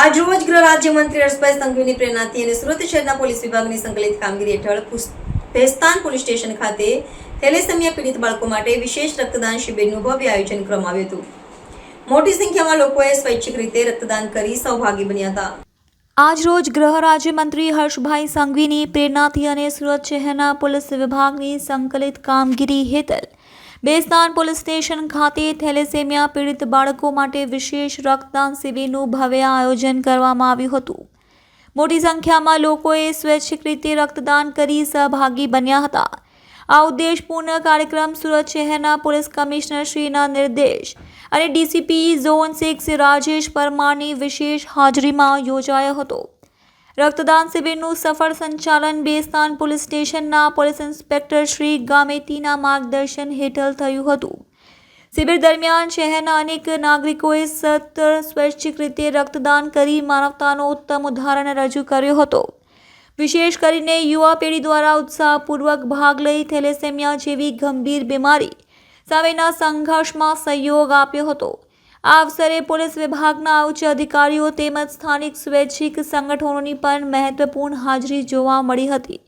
આજરોજ ગૃહ રાજ્યમંત્રી હર્ષભાઈ સંઘવીની પ્રેરણાથી અને સુરત શહેરના પોલીસ વિભાગની સંકલિત કામગીરી હેઠળ ભેસ્તાન પોલીસ સ્ટેશન ખાતે થેલેસેમિયા પીડિત બાળકો માટે વિશેષ રક્તદાન શિબિરનું ભવ્ય આયોજન કરવામાં આવ્યું હતું. મોટી સંખ્યામાં લોકોએ સ્વૈચ્છિક રીતે રક્તદાન કરી સહભાગી બન્યા હતા. આજરોજ ગૃહ રાજ્યમંત્રી હર્ષભાઈ સંઘવીની પ્રેરણાથી અને સુરત શહેરના પોલીસ વિભાગની સંકલિત કામગીરી હેઠળ બેસ્તાન પોલીસ સ્ટેશન ખાતે થેલેસેમિયા પીડિત બાળકો માટે વિશેષ રક્તદાન શિબિરનું ભવ્ય આયોજન કરવામાં આવ્યું હતું. મોટી સંખ્યામાં લોકોએ સ્વૈચ્છિક રીતે રક્તદાન કરી સહભાગી બન્યા હતા. આ ઉદ્દેશપૂર્ણ કાર્યક્રમ સુરત શહેરના પોલીસ કમિશનર શ્રીના નિર્દેશ અને ડીસીપી ઝોન સિક્સ રાજેશ પરમારની વિશેષ હાજરીમાં યોજાયો હતો. રક્તદાન શિબિરનું સફળ સંચાલન બેસ્તાન પોલીસ સ્ટેશનના પોલીસ ઇન્સ્પેક્ટર શ્રી ગામેતીના માર્ગદર્શન હેઠળ થયું હતું. શિબિર દરમિયાન શહેરના અનેક નાગરિકોએ સતત સ્વૈચ્છિક રીતે રક્તદાન કરી માનવતાનો ઉત્તમ ઉદાહરણ રજૂ કર્યો હતો. વિશેષ કરીને યુવા પેઢી દ્વારા ઉત્સાહપૂર્વક ભાગ લઈ થેલેસેમિયા જેવી ગંભીર બીમારી સામેના સંઘર્ષમાં સહયોગ આપ્યો હતો. આ અવસરે પોલીસ વિભાગના ઉચ્ચ અધિકારીઓ તેમજ સ્થાનિક સ્વૈચ્છિક સંગઠનોની પણ મહત્વપૂર્ણ હાજરી જોવા મળી હતી.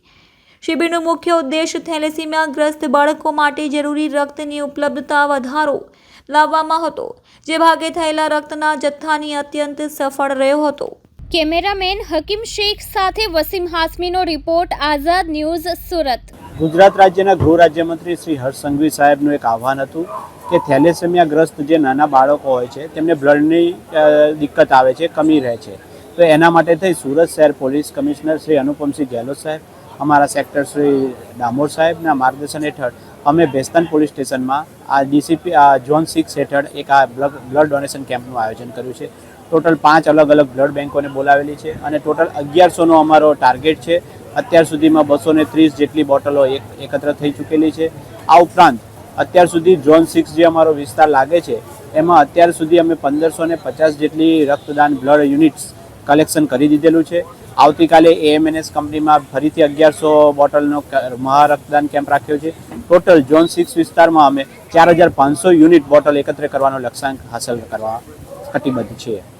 શિબિરનો મુખ્ય ઉદ્દેશ થેલેસીમિયાગ્રસ્ત બાળકો માટે જરૂરી રક્તની ઉપલબ્ધતા વધારો લાવવામાં હતો જે ભાગે થયેલા રક્તના જથ્થાની અત્યંત સફળ રહ્યો હતો. કેમેરામેન હકીમ શેખ સાથે વસીમ હાસમીનો રિપોર્ટ આઝાદ ન્યૂઝ સુરત. ગુજરાત રાજ્યના ગૃહ રાજ્યમંત્રી શ્રી હર્ષ સંઘવી સાહેબનું એક આહવાન હતું કે થેલેસેમિયાગ્રસ્ત જે નાના બાળકો હોય છે, તેમને બ્લડની દિક્કત આવે છે, કમી રહે છે. તો એના માટે થઈ સુરત શહેર પોલીસ કમિશનર શ્રી અનુપમસિંહ ગેહલોત સાહેબ, અમારા સેક્ટર શ્રી ડામોર સાહેબના માર્ગદર્શન હેઠળ અમે ભેસ્તાન પોલીસ સ્ટેશનમાં આ ડીસીપી, આ ઝોન સિક્સ હેઠળ એક આ બ્લડ બ્લડ ડોનેશન કેમ્પનું આયોજન કર્યું છે. ટોટલ પાંચ અલગ અલગ બ્લડ બેંકોને બોલાવેલી છે અને ટોટલ અગિયારસોનો અમારો ટાર્ગેટ છે. અત્યાર સુધીમાં બસો ત્રીસ જેટલી બોટલો એક, એકત્ર થઈ ચૂકેલી છે. આ ઉપરાંત અત્યાર સુધી ઝોન સિક્સ જે અમારો વિસ્તાર લાગે છે, એમાં અત્યાર સુધી અમે પંદરસો ને પચાસ જેટલી રક્તદાન બ્લડ યુનિટ્સ કલેક્શન કરી દીધેલું છે. આવતીકાલે એએમએનએસ કંપનીમાં ફરીથી અગિયારસો બોટલનો મહારક્તદાન મહા રક્તદાન કેમ્પ રાખ્યો છે. ટોટલ ઝોન સિક્સ વિસ્તારમાં અમે ચાર હજાર પાંચસો યુનિટ બોટલ એકત્ર કરવાનો લક્ષ્યાંક હાંસલ કરવા કટિબદ્ધ છીએ.